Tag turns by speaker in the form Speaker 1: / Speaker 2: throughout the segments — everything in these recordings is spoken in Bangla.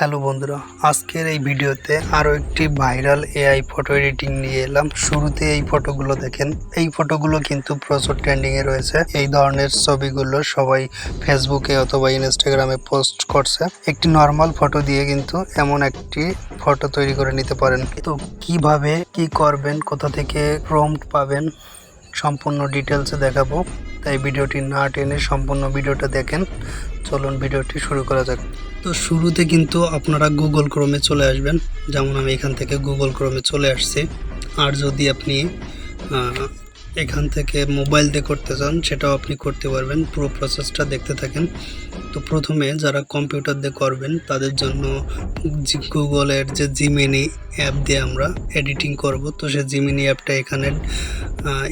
Speaker 1: হ্যালো বন্ধুরা, আজকের এই ভিডিওতে আরও একটি ভাইরাল এআই ফটো এডিটিং নিয়ে এলাম। শুরুতে এই ফটোগুলো দেখেন। এই ফটোগুলো কিন্তু প্রচুর ট্রেন্ডিংয়ে রয়েছে। এই ধরনের ছবিগুলো সবাই ফেসবুকে অথবা ইনস্টাগ্রামে পোস্ট করছে। একটি নর্মাল ফটো দিয়ে কিন্তু এমন একটি ফটো তৈরি করে নিতে পারেন। তো কীভাবে, কি করবেন, কোথা থেকে প্রম্পট পাবেন, সম্পূর্ণ ডিটেলসে দেখাবো। তাই ভিডিওটি না টেনে সম্পূর্ণ ভিডিওটা দেখেন। চলুন ভিডিওটি শুরু করা যাক। তো শুরুতে কিন্তু আপনারা গুগল ক্রোমে চলে আসবেন। যেমন আমি এখান থেকে গুগল ক্রোমে চলে আসছি। আর যদি আপনি এখান থেকে মোবাইল দিয়ে করতে চান, সেটাও আপনি করতে পারবেন। পুরো প্রসেসটা দেখতে থাকেন। তো প্রথমে যারা কম্পিউটার দিয়ে করবেন, তাদের জন্য গুগলের যে জিমিনি অ্যাপ দিয়ে আমরা এডিটিং করব। তো সেই জিমিনি অ্যাপটা এখানে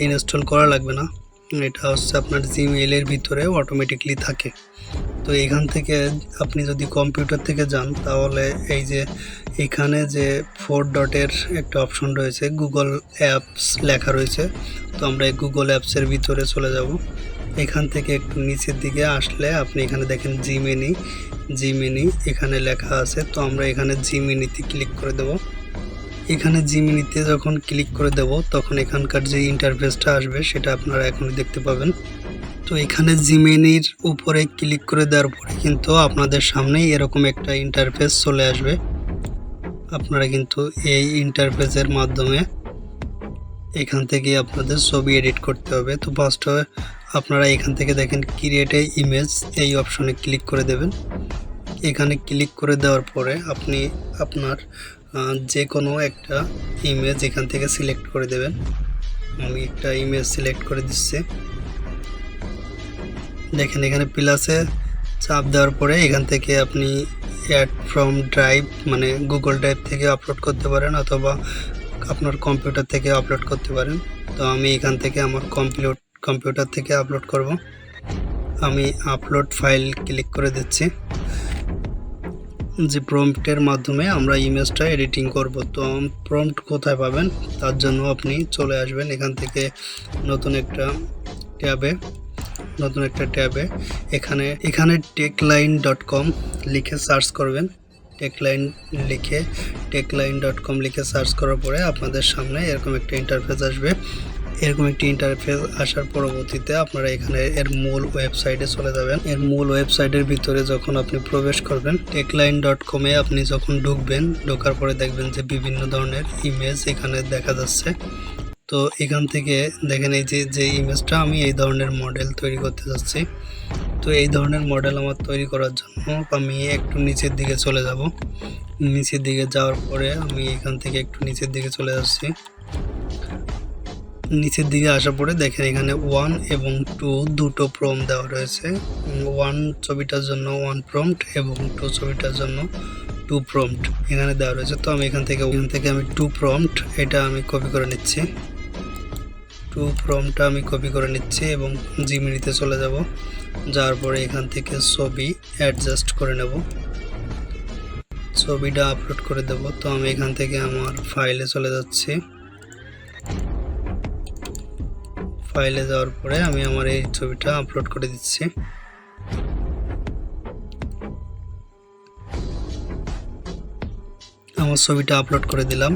Speaker 1: ইনস্টল করা লাগবে না। এটা হচ্ছে আপনার জিমেইলের ভিতরে অটোমেটিকলি থাকে। তো এখান থেকে আপনি যদি কম্পিউটার থেকে যান, তাহলে এই যে এখানে যে ফোর ডটের একটা অপশন রয়েছে গুগল অ্যাপস লেখা রয়েছে। তো আমরা এই গুগল অ্যাপসের ভিতরে চলে যাব। এখান থেকে একটু নিচের দিকে আসলে আপনি এখানে দেখেন জিমেনি জিমেনি এখানে লেখা আছে। তো আমরা এখানে জিমেনিতে ক্লিক করে দেব। এখানে জিমিনিতে যখন ক্লিক করে দেব, তখন এখানকার যে ইন্টারফেসটা আসবে, সেটা আপনারা এখনই দেখতে পাবেন। তো এখানে জিমেনির উপরে ক্লিক করে দেওয়ার পরে কিন্তু আপনাদের সামনেই এরকম একটা ইন্টারফেস চলে আসবে। আপনারা কিন্তু এই ইন্টারফেসের মাধ্যমে এখান থেকে আপনাদের ছবি এডিট করতে হবে। তো ফার্স্ট আপনারা এখান থেকে দেখেন ক্রিয়েট এ ইমেজ এই অপশনে ক্লিক করে দেবেন। এখানে ক্লিক করে দেওয়ার পরে আপনি আপনার যে কোনো একটা ইমেজ এখান থেকে সিলেক্ট করে দেবেন। আমি একটা ইমেজ সিলেক্ট করে দিচ্ছি। দেখেন এখানে প্লাসে চাপ দেওয়ার পরে এখান থেকে আপনি অ্যাড ফ্রম ড্রাইভ মানে গুগল ড্রাইভ থেকে আপলোড করতে পারেন অথবা আপনার কম্পিউটার থেকে আপলোড করতে পারেন। তো আমি এখান থেকে আমার কম্পিউট কম্পিউটার থেকে আপলোড করব। আমি আপলোড ফাইল ক্লিক করে দিচ্ছি। যে প্রম্পটের মাধ্যমে আমরা ইমেজটা এডিটিং করব, তো প্রম্পট কোথায় পাবেন? তার জন্য আপনি চলে আসবেন এখান থেকে নতুন একটা ট্যাবে, নতুন একটা ট্যাবে। এখানে এখানে টেকলাইন ডট কম লিখে সার্চ করবেন। টেকলাইন লিখে টেকলাইন ডট কম লিখে সার্চ করার পরে আপনাদের সামনে এরকম একটা ইন্টারফেস আসবে। এরকম একটি ইন্টারফেস আসার পরবর্তীতে আপনারা এখানে এর মূল ওয়েবসাইটে চলে যাবেন। এর মূল ওয়েবসাইটের ভিতরে যখন আপনি প্রবেশ করবেন টেকলাইন ডট কমে আপনি যখন ঢুকবেন, ঢোকার পরে দেখবেন যে বিভিন্ন ধরনের ইমেজ এখানে দেখা যাচ্ছে। তো এখান থেকে দেখেন এই যে যে ইমেজটা আমি এই ধরনের মডেল তৈরি করতে যাচ্ছি। তো এই ধরনের মডেল আমার তৈরি করার জন্য আমি একটু নিচের দিকে চলে যাব। নিচের দিকে যাওয়ার পরে আমি এখান থেকে একটু নিচের দিকে চলে যাচ্ছি। নিচের দিকে আসার পরে দেখেন এখানে ওয়ান এবং টু দুটো প্রম দেওয়া রয়েছে। ওয়ান ছবিটার জন্য ওয়ান প্রম্পট এবং টু ছবিটার জন্য টু প্রম্পট এখানে দেওয়া রয়েছে। তো আমি এখান থেকে ওখান থেকে আমি টু প্রম্পট এটা আমি কপি করে নিচ্ছি। টু প্রমটা আমি কপি করে নিচ্ছি এবং জিমিনিতে চলে যাব। যাওয়ার পরে এখান থেকে ছবি অ্যাডজাস্ট করে নেব। ছবিটা আপলোড করে দেব। তো আমি এখান থেকে আমার ফাইলে চলে যাচ্ছি। ফাইলে যাওয়ার পরে আমি আমার এই ছবিটা আপলোড করে দিচ্ছি। আমার ছবিটা আপলোড করে দিলাম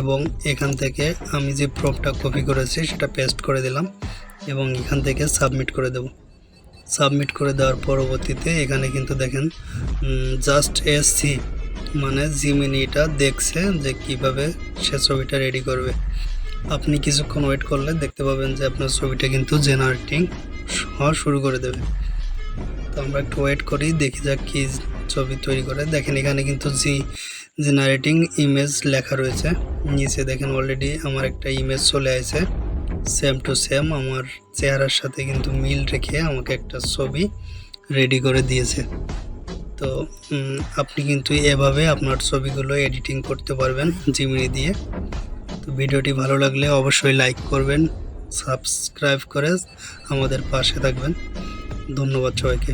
Speaker 1: এবং এখান থেকে আমি যে প্রপটা কপি করেছি সেটা পেস্ট করে দিলাম এবং এখান থেকে সাবমিট করে দেব। সাবমিট করে দেওয়ার পরবর্তীতে এখানে কিন্তু দেখেন জাস্ট এ সি মানে জিমিনিটা দেখছে যে কীভাবে সে ছবিটা রেডি করবে। আপনি কিছুক্ষণ ওয়েট করলে দেখতে পাবেন যে আপনার ছবিটা কিন্তু জেনারেটিং হওয়া শুরু করে দেবে। তো আমরা একটু ওয়েট করি, দেখি যাক কি ছবি তৈরি করে। দেখেন এখানে কিন্তু জি জেনারেটিং ইমেজ লেখা রয়েছে। নিচে দেখেন অলরেডি আমার একটা ইমেজ চলে আসে সেম টু সেম আমার চেহারার সাথে কিন্তু মিল রেখে আমাকে একটা ছবি রেডি করে দিয়েছে। তো আপনি কিন্তু এভাবে আপনার ছবিগুলো এডিটিং করতে পারবেন জিমিনি দিয়ে। ভিডিওটি ভালো লাগলে অবশ্যই লাইক করবেন সাবস্ক্রাইব করে আমাদের পাশে থাকবেন। ধন্যবাদ সবাইকে।